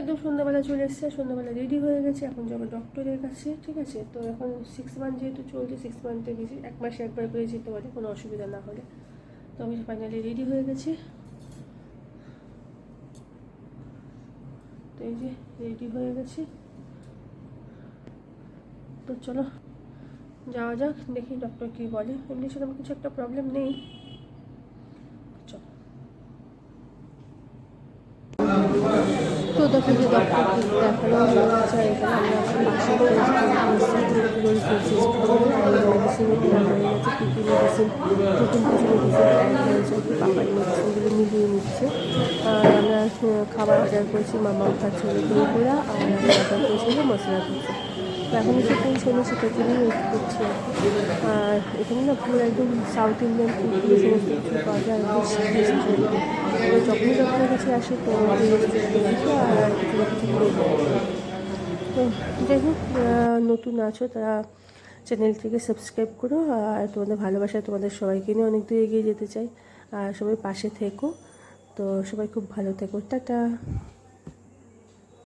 একদম সন্ধ্যাবেলা চলে এসছে, সন্ধ্যাবেলা রেডি হয়ে গেছে, এখন যাব ডক্টরের কাছে, ঠিক আছে? তো এখন সিক্স মান্থ যেহেতু চলছে সিক্স মান্থে বেশি, এক মাসে একবার করে যেতে পারে, কোনো অসুবিধা না হলে। তো আমি ফাইনালি রেডি হয়ে গেছি। তো এই যে রেডি হয়ে গেছি। তো চলো, যাওয়া যাক, দেখি ডক্টর কী বলে। এমনি সেরকম কিছু একটা প্রবলেম নেই চলো তো দেখো যে ডক্টর দেখানো হয়েছে এখানে আমরা এখন বাসায় মেডিসিন মেডিসিন নতুন কিছু মেডিসিন অ্যাড হয়েছে পাপার মেডিসিনগুলো মিলিয়ে নিচ্ছে। আর আমরা খাবার অর্ডার করেছি, মামা খাচ্ছে দুপুরা আর আমি অর্ডার করেছি মশলা খাচ্ছে এখন এসে পৌঁছানো সেটার জন্যই ওয়েট করছি আর এখানে না পুরো একদম সাউথ ইন্ডিয়ান ফুডগুলো সমস্ত কিছু পাওয়া যায় তো যখনই ডক্টরের কাছে আসে, তো তো যাই হোক নতুন আছো তারা চ্যানেলটিকে সাবস্ক্রাইব করো আর তোমাদের ভালোবাসা তোমাদের সবাইকে নিয়ে অনেক দূর এগিয়ে যেতে চাই। আর সবাই পাশে থেকো। তো সবাই খুব ভালো থেকো। টাটা।